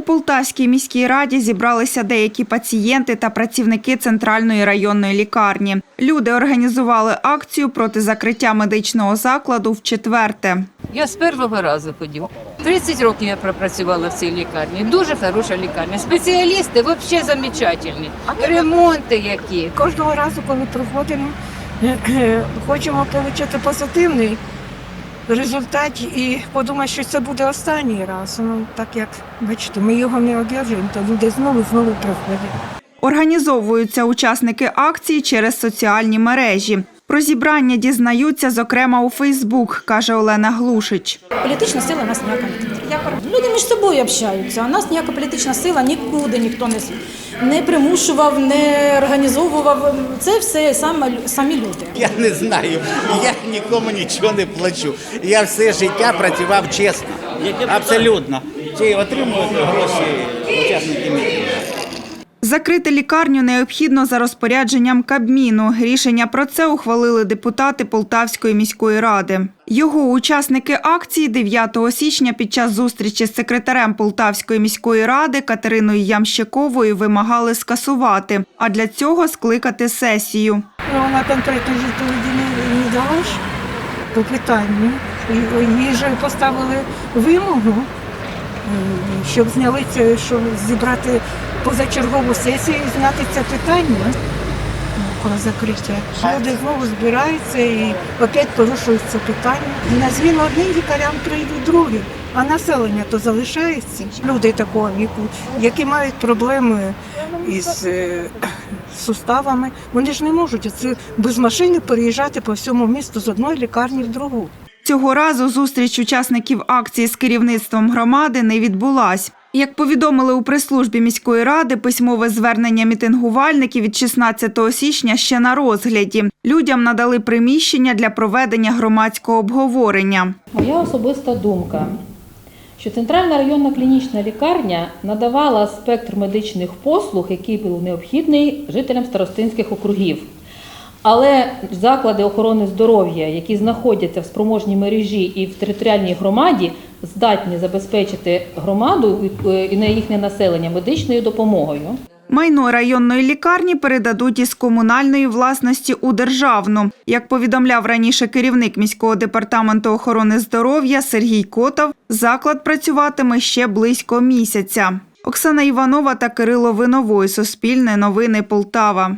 У Полтавській міській раді зібралися деякі пацієнти та працівники центральної районної лікарні. Люди організували акцію проти закриття медичного закладу в четверте. Я з першого разу ходив. 30 років я пропрацювала в цій лікарні. Дуже хороша лікарня. Спеціалісти взагалі замечательні. Ремонти які. Кожного разу, коли приходимо, хочемо отримати позитивний результат і подумати, що це буде останній раз. Ну, так як бачите, ми його не одержуємо, то люди знову знову приходять. Організовуються учасники акції через соціальні мережі. Про зібрання дізнаються, зокрема, у Фейсбук, каже Олена Глушич. Політична сила нас ніяка. Люди між собою общаються, а нас ніяка політична сила нікуди ніхто не, не примушував, не організовував. Це все саме, самі люди. Я не знаю. Я нікому нічого не плачу. Я все життя працював чесно. Абсолютно. Чи отримують гроші учасники мітингу? Закрити лікарню необхідно за розпорядженням Кабміну. Рішення про це ухвалили депутати Полтавської міської ради. Його учасники акції 9 січня під час зустрічі з секретарем Полтавської міської ради Катериною Ямщиковою вимагали скасувати, а для цього скликати сесію. Ну, Вона конкретно не, дала по питанню. Їй же поставили вимогу, щоб зняли це, щоб зібрати позачергову сесію і зняти це питання про закриття. Люди знову збираються і опять порушують це питання. На зміну одним лікарям прийдуть другі, а населення то залишається. Люди такого віку, які мають проблеми із е, суставами, вони ж не можуть оце без машини переїжджати по всьому місту з одної лікарні в другу. Цього разу зустріч учасників акції з керівництвом громади не відбулась. Як повідомили у прес-службі міської ради, письмове звернення мітингувальників від 16 січня ще на розгляді. Людям надали приміщення для проведення громадського обговорення. Моя особиста думка, що Центральна районна клінічна лікарня надавала спектр медичних послуг, який був необхідний жителям старостинських округів. Але заклади охорони здоров'я, які знаходяться в спроможній мережі і в територіальній громаді, здатні забезпечити громаду е, і на їхнє населення медичною допомогою. Майно районної лікарні передадуть із комунальної власності у державну. Як повідомляв раніше керівник міського департаменту охорони здоров'я Сергій Котов, заклад працюватиме ще близько місяця. Оксана Іванова та Кирило Виновой. Суспільне новини Полтава.